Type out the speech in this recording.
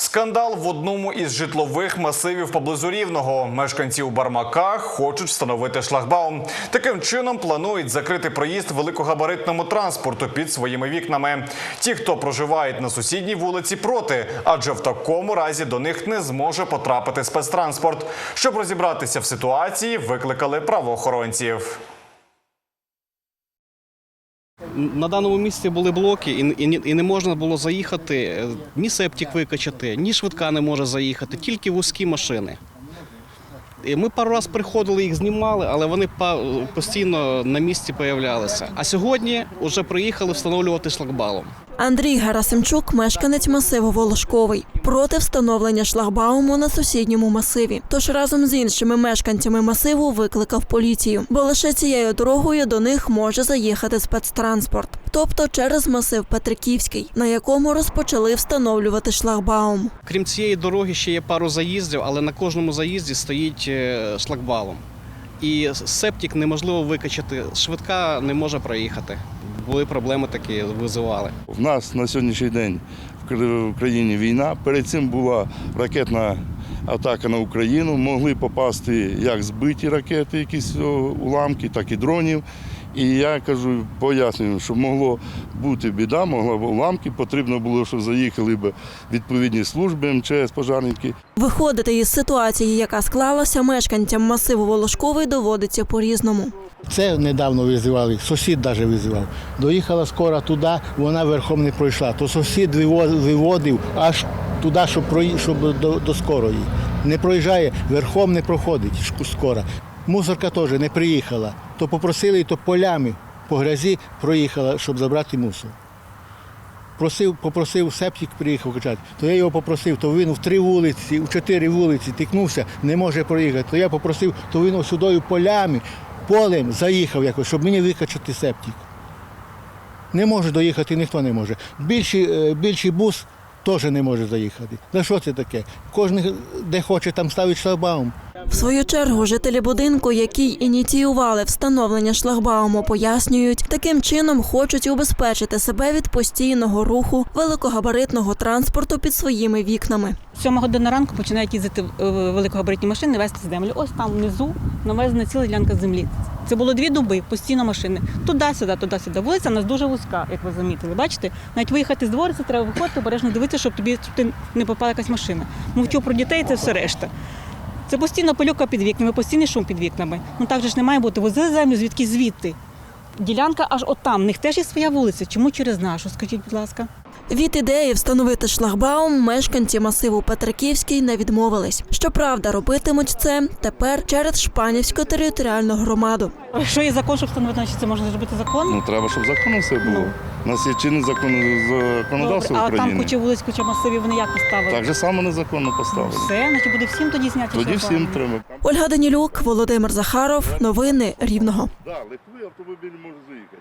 Скандал в одному із житлових масивів поблизу Рівного. Мешканці у Бармаках хочуть встановити шлагбаум. Таким чином планують закрити проїзд великогабаритному транспорту під своїми вікнами. Ті, хто проживають на сусідній вулиці, проти, адже в такому разі до них не зможе потрапити спецтранспорт. Щоб розібратися в ситуації, викликали правоохоронців. На даному місці були блоки, і, і, і не можна було заїхати, е, ні септик викачати, ні швидка не може заїхати, тільки вузькі машини. Ми пару разів приходили, їх знімали, але вони постійно на місці появлялися. А сьогодні вже приїхали встановлювати шлагбаум. Андрій Гарасимчук, мешканець масиву Волошковий, проти встановлення шлагбауму на сусідньому масиві. Тож разом з іншими мешканцями масиву викликав поліцію, бо лише цією дорогою до них може заїхати спецтранспорт, тобто через масив Петриківський, на якому розпочали встановлювати шлагбаум. Крім цієї дороги, ще є пару заїздів, але на кожному заїзді стоїть е, шлагбаум. І септик неможливо викачати, швидка не може проїхати. Були проблеми такі, визивали. В нас на сьогоднішній день в Кра- в країні війна. Перед цим була ракетна атака на Україну. Могли попасти як збиті ракети, якісь уламки, так і дронів. І я кажу, пояснюю, що могло бути біда, могла б уламки. Потрібно було, щоб заїхали б відповідні служби МЧС, пожарники. Виходити із ситуації, яка склалася, мешканцям масиву Волошковий доводиться по-різному. Це недавно визивали, сусід навіть визивав. Доїхала скоро туди, вона верхом не пройшла. То сусід виво- виводив аж туди, щоб, щоб до, до скорої. Не проїжджає, верхом не проходить скоро. Мусорка теж не приїхала. То попросили, то полями по грязі проїхала, щоб забрати мусор. Просив, попросив септик приїхав качати, то я його попросив, то він в три вулиці, в чотири вулиці тикнувся, не може проїхати. То я попросив, то він сюдою полями, полем заїхав якось, щоб мені викачати септик. Не може доїхати, ніхто не може. Більший, е, більший бус теж не може заїхати. За що це таке? Кожен, де хоче, там ставить шлагбаум. В свою чергу жителі будинку, які ініціювали встановлення шлагбауму, пояснюють, таким чином хочуть убезпечити себе від постійного руху великогабаритного транспорту під своїми вікнами. Сьома година ранку починають їздити е, великогабаритні машини, вести землю. Ось там внизу навезена ціла ділянка землі. Це було дві доби, постійно машини. Туди-сюди, туди-сюди. Вулиця у нас дуже вузька, як ви замітили. Бачите? Навіть виїхати з двору, це треба виходити, обережно дивитися, щоб тобі щоб ти не попала якась машина. Мовчу про дітей, це все решта. Це постійно пилюка під вікнами, постійний шум під вікнами. Ну так же ж не має бути. Возили землю звідки звідти. Ділянка аж отам. В них теж є своя вулиця. Чому через нашу? Скажіть, будь ласка. Від ідеї встановити шлагбаум мешканці масиву Петриківський не відмовились. Щоправда, робитимуть це тепер через Шпанівську територіальну громаду. Якщо є закон, щоб встановити, значить це можна зробити законно. Ну треба, щоб законом все було. У нас є чинне закон, законодавство Добре, а там України. куча вулиць, куча масивів, вони як поставили? Так же само незаконно поставили. Все, значить буде всім тоді зняти. Тоді шлагбаум. всім треба. Ольга Данілюк, Володимир Захаров. Новини Рівного. Так, легковий автомобіль може заїхати.